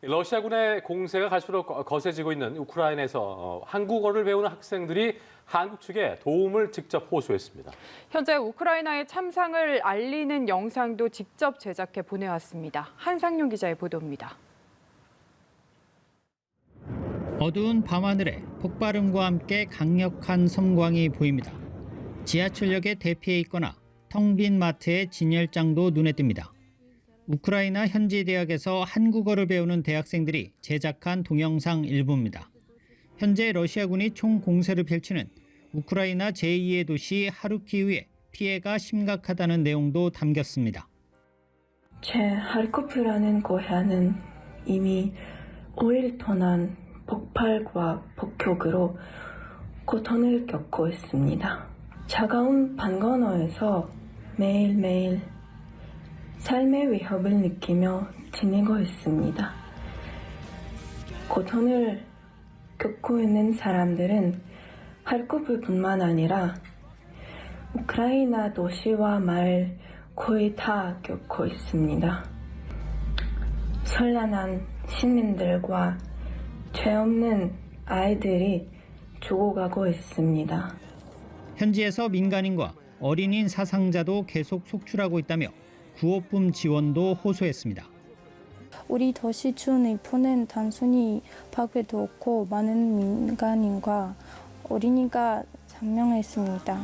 러시아군의 공세가 갈수록 거- 거세지고 있는 우크라이나에서 어, 한국어를 배우는 학생들이 한국 측에 도움을 직접 호소했습니다. 현재 우크라이나의 참상을 알리는 영상도 직접 제작해 보내왔습니다. 한상용 기자의 보도입니다. 어두운 밤하늘에 폭발음과 함께 강력한 섬광이 보입니다. 지하철역에 대피해 있거나 텅 빈 마트의 진열장도 눈에 띕니다. 우크라이나 현지 대학에서 한국어를 배우는 대학생들이 제작한 동영상 일부입니다. 현재 러시아군이 총 공세를 펼치는 우크라이나 제2의 도시 하루키우에 피해가 심각하다는 내용도 담겼습니다. 제 하르코프라는 고향은 이미 5일 동안 폭발과 폭격으로 고통을 겪고 있습니다. 차가운 방건호에서 매일매일 삶의 위협을 느끼며 지내고 있습니다. 고통을 겪고 있는 사람들은 하르코프뿐만 아니라 우크라이나 도시와 마을 거의 다 겪고 있습니다. 선란한 시민들과 죄 없는 아이들이 죽어가고 있습니다. 현지에서 민간인과 어린인 사상자도 계속 속출하고 있다며 구호품 지원도 호소했습니다. 우리 도시 중의포는 단순히 파괴도 없고 많은 민간인과 어린이가 장명했습니다.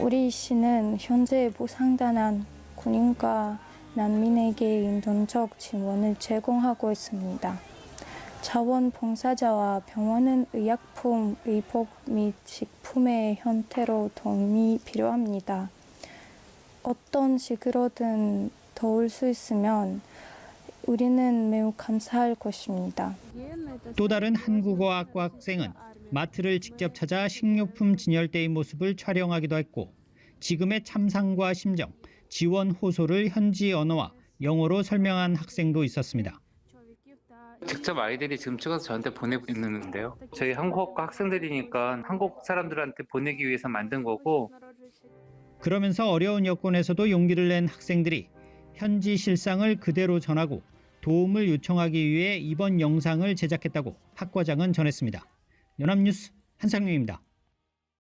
우리 시는 현재 부상당한 군인과 난민에게 인도적 지원을 제공하고 있습니다. 자원봉사자와 병원은 의약품, 의복 및 식품의 형태로 도움이 필요합니다. 어떤 식으로든 도울 수 있으면 우리는 매우 감사할 것입니다. 또 다른 한국어학과 학생은 마트를 직접 찾아 식료품 진열대의 모습을 촬영하기도 했고 지금의 참상과 심정, 지원 호소를 현지 언어와 영어로 설명한 학생도 있었습니다. 직접 아이들이 지금 찍어서 저한테 보내고 있는데요. 저희 한국학과 학생들이니까 한국 사람들한테 보내기 위해서 만든 거고 그러면서 어려운 여건에서도 용기를 낸 학생들이 현지 실상을 그대로 전하고 도움을 요청하기 위해 이번 영상을 제작했다고 학 과장은 전했습니다. 연합뉴스 한상룡입니다.